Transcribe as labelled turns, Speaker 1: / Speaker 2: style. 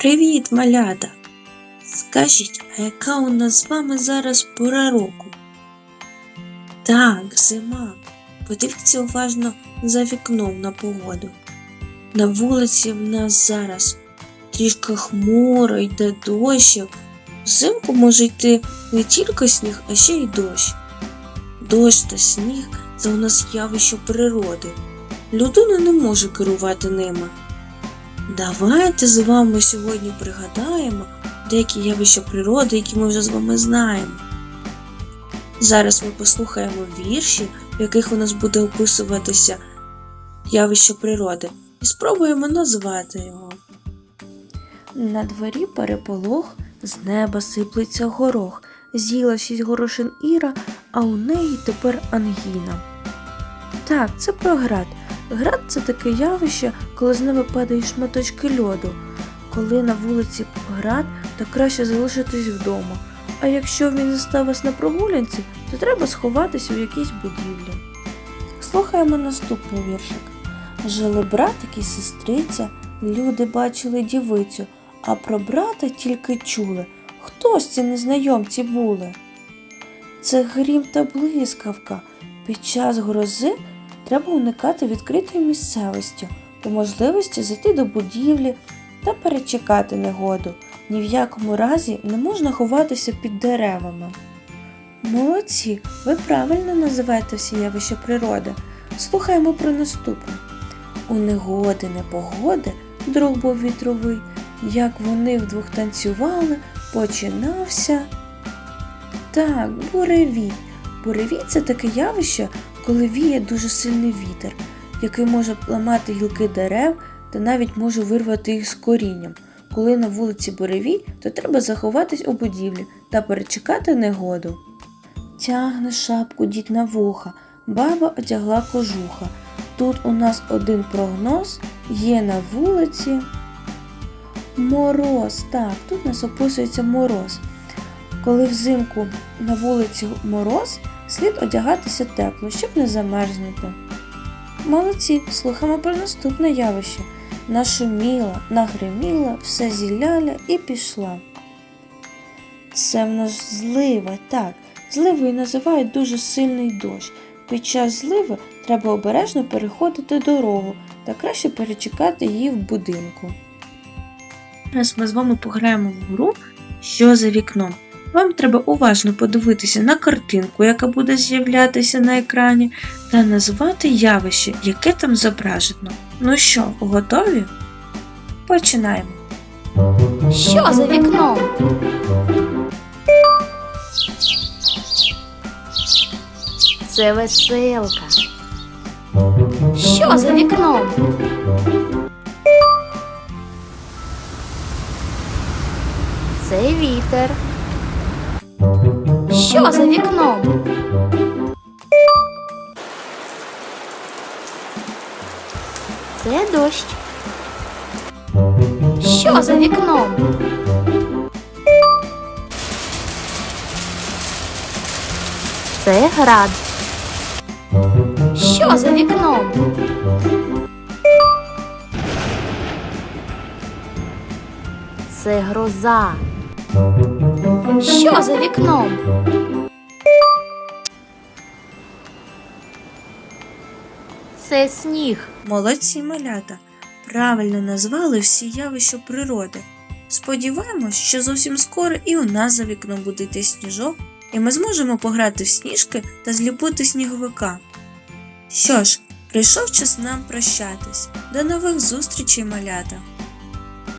Speaker 1: Привіт, малята! Скажіть, а яка у нас з вами зараз пора року? Так, зима. Подивіться уважно за вікном на погоду. На вулиці в нас зараз трішки хмуро, йде дощик. Взимку може йти не тільки сніг, а ще й дощ. Дощ та сніг це у нас явище природи. Людина не може керувати ними. Давайте з вами сьогодні пригадаємо деякі явища природи, які ми вже з вами знаємо. Зараз ми послухаємо вірші, в яких у нас буде описуватися явище природи, і спробуємо назвати його. На дворі переполох, з неба сиплеться горох, з'їла шість горошин Іра, а у неї тепер ангіна. Так, це про град. Град це таке явище, коли з неба падають шматочки льоду. Коли на вулиці град, то краще залишитись вдома. А якщо він застав вас на прогулянці, то треба сховатися в якійсь будівлі. Слухаємо наступний віршик. Жили братик і сестриця, люди бачили дівицю, а про брата тільки чули. Хто ж ці незнайомці були? Це грім та блискавка. Під час грози треба уникати відкритої місцевості, по можливості зайти до будівлі та перечекати негоду. Ні в якому разі не можна ховатися під деревами. Молодці, ви правильно називаєте всі явища природи. Слухаємо про наступне. У негоди непогоди друг був вітровий, як вони вдвох танцювали, починався. Так, буревій. Буревій це таке явище, коли віє дуже сильний вітер, який може ламати гілки дерев та навіть може вирвати їх з корінням. Коли на вулиці буревій, то треба заховатись у будівлі та перечекати негоду. Тягне шапку дід на вуха, баба одягла кожуха. Тут у нас один прогноз є на вулиці. Мороз, так, тут нас описується мороз. Коли взимку на вулиці мороз, слід одягатися тепло, щоб не замерзнути. Молодці, слухаємо про наступне явище. Нашуміла, нагриміла, все зіляля і пішла. Це в нас злива, так. Зливою називають дуже сильний дощ. Під час зливи треба обережно переходити дорогу та краще перечекати її в будинку. Зараз ми з вами пограємо в гру, що за вікном. Вам треба уважно подивитися на картинку, яка буде з'являтися на екрані, та назвати явище, яке там зображено. Ну що, готові? Починаємо.
Speaker 2: Що за вікном? Це веселка. Що за вікном? Це вітер. Що за вікном? Це дощ. Що за вікном? Це град. Що за вікном? Це гроза. Що за вікном? Це сніг.
Speaker 1: Молодці малята! Правильно назвали всі явища природи. Сподіваємось, що зовсім скоро і у нас за вікном буде йти сніжок, і ми зможемо пограти в сніжки та зліпити сніговика. Що ж, прийшов час нам прощатись. До нових зустрічей, малята!